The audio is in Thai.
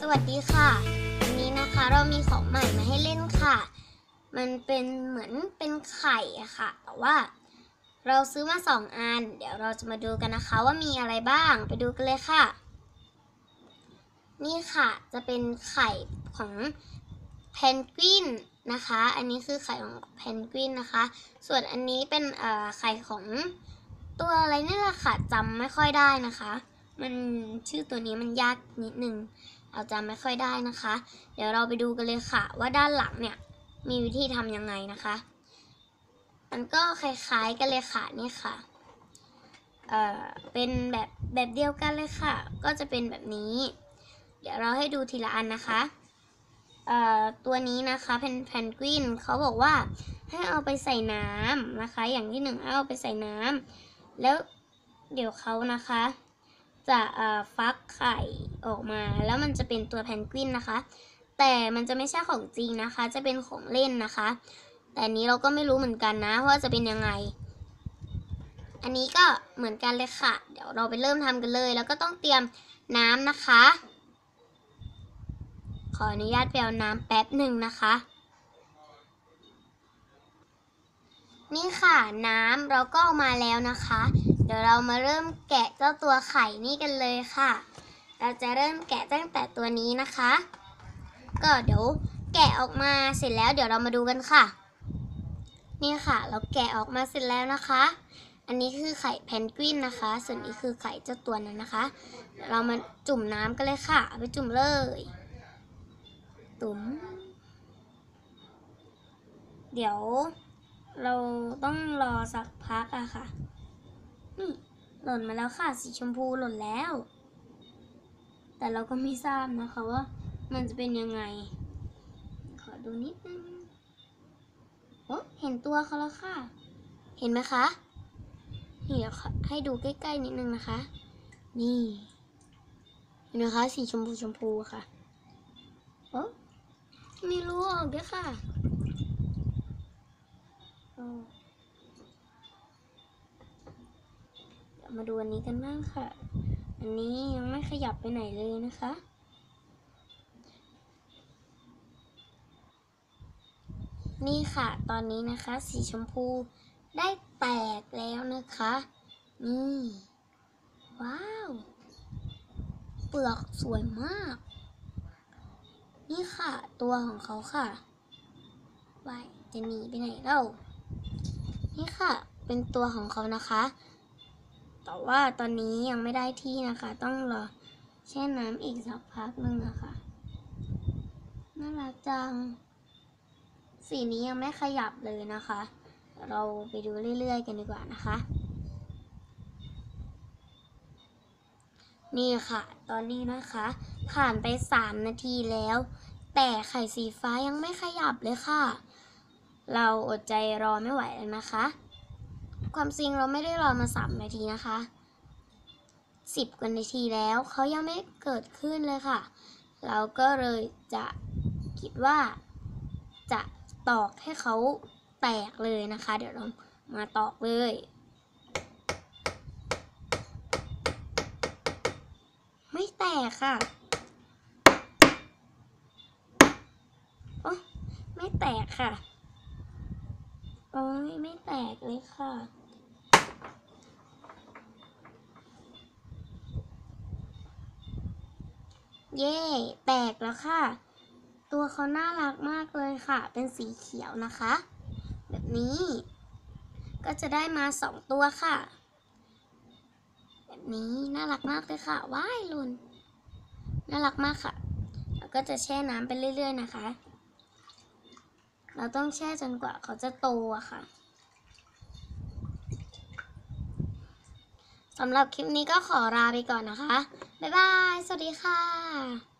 สวัสดีค่ะ วันนี้นะคะเรามีของใหม่มาให้เล่นค่ะ มันเป็นเหมือนเป็นไข่ค่ะ แต่ว่าเราซื้อมาสองอัน เดี๋ยวเราจะมาดูกันนะคะว่ามีอะไรบ้าง ไปดูกันเลยค่ะ นี่ค่ะจะเป็นไข่ของเพนกวินนะคะ อันนี้คือไข่ของเพนกวินนะคะ ส่วนอันนี้เป็นไข่ของตัวอะไรนี่แหละค่ะจำไม่ค่อยได้นะคะ มันชื่อตัวนี้มันยากนิดนึงเราจำไม่ค่อยได้นะคะ เดี๋ยวเราไปดูกันเลยค่ะ ว่าด้านหลังเนี่ยมีวิธีทำยังไงนะคะ มันก็คล้ายๆกันเลยค่ะนี่ค่ะ เอ่อ เป็นแบบแบบเดียวกันเลยค่ะ ก็จะเป็นแบบนี้ เดี๋ยวเราให้ดูทีละอันนะคะ เอ่อ ตัวนี้นะคะเพนแพนกวินเขาบอกว่าให้เอาไปใส่น้ำนะคะ อย่างที่หนึ่งให้เอาไปใส่น้ำแล้วเดี๋ยวเขานะคะ จะฟักไข่ออกมา แล้วมันจะเป็นตัวแพนกวินนะคะ แต่มันจะไม่ใช่ของจริงนะคะ จะเป็นของเล่นนะคะ แต่นี้เราก็ไม่รู้เหมือนกันนะว่าจะเป็นยังไง อันนี้ก็เหมือนกันเลยค่ะ เดี๋ยวเราไปเริ่มทำกันเลย แล้วก็ต้องเตรียมน้ำนะคะ ขออนุญาตไปเอาน้ำแป๊บหนึ่งนะคะ นี่ค่ะน้ำเราก็เอามาแล้วนะคะ ดี๋ยวเรามาเริ่มแกะเจ้าตัวไข่นี่กันเลยค่ะ เราจะเริ่มแกะตั้งแต่ตัวนี้นะคะ ก็เดี๋ยวแกะออกมาเสร็จแล้วเดี๋ยวเรามาดูกันค่ะ นี่ค่ะ เราแกะออกมาเสร็จแล้วนะคะ อันนี้คือไข่เพนกวินนะคะ ส่วนนี้คือไข่เจ้าตัวนั้นนะคะ เรามาจุ่มน้ำกันเลยค่ะเอาไปจุ่มเลย ตุ่มเดี๋ยวเราต้องรอสักพักอะค่ะ นี่หล่นมาแล้วค่ะ สีชมพูหล่นแล้ว แต่เราก็ไม่ทราบนะคะว่า มันจะเป็นยังไง ขอดูนิดนึงโอ้เห็นตัวเขาแล้วค่ะ เห็นไหมคะเดี๋ยวให้ดูใกล้ๆนิดนึงนะคะ นี่ เห็นไหมคะ สีชมพูชมพูค่ะโอ้มีรูออกด้วยค่ะโอ้เดี๋ยว มาดูอันนี้กันบ้างค่ะ อันนี้ยังไม่ขยับไปไหนเลยนะคะ นี่ค่ะ ตอนนี้นะคะ สีชมพูได้แตกแล้วนะคะ นี่ ว้าว เปลือกสวยมาก นี่ค่ะ ตัวของเขาค่ะวายจะหนีไปไหนเล่านี่ค่ะ เป็นตัวของเขานะคะ แต่ว่าตอนนี้ยังไม่ได้ที่นะคะ ต้องรอแช่น้ำอีกสักพักหนึ่งนะคะ น่ารักจัง สีนี้ยังไม่ขยับเลยนะคะ เราไปดูเรื่อยๆกันดีกว่านะคะ นี่ค่ะ ตอนนี้นะคะ ผ่านไป 3 นาทีแล้ว แต่ไข่สีฟ้ายังไม่ขยับเลยค่ะ เราอดใจรอไม่ไหวแล้วนะคะ ความจริงเราไม่ได้รอมา3นาทีนะคะ10กว่านาทีแล้วเขายังไม่เกิดขึ้นเลยค่ะ เราก็เลยจะคิดว่าจะตอกให้เขาแตกเลยนะคะ เดี๋ยวเรามาตอกเลยไม่แตกค่ะโอ้ไม่แตกค่ะ โอ้ยไม่แตกเลยค่ะ เย่แตกแล้วค่ะ ตัวเขาน่ารักมากเลยค่ะ เป็นสีเขียวนะคะ แบบนี้ ก็จะได้มาสองตัวค่ะ แบบนี้น่ารักมากเลยค่ะ ว้ายลุนน่ารักมากค่ะ แล้วก็จะแช่น้ำไปเรื่อย ๆ นะคะ เราต้องแช่จนกว่าเขาจะโตอะค่ะ สำหรับคลิปนี้ก็ขอลาไปก่อนนะคะ บ๊ายบาย สวัสดีค่ะ